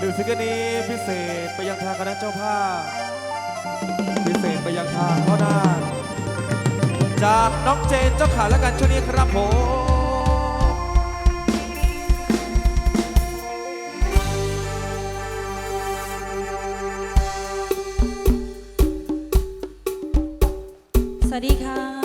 ดูซิงเกิลนี้พิเศษไปยังทางคณะเจ้าภาพ พิเศษไปยังทางพ่อหน้า จากน้องเจนเจ้าขาและกันช่วงนี้ครับผมสวัสดีค่ะ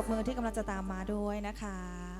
ปรบมือที่กำลังจะตามมาด้วยนะคะ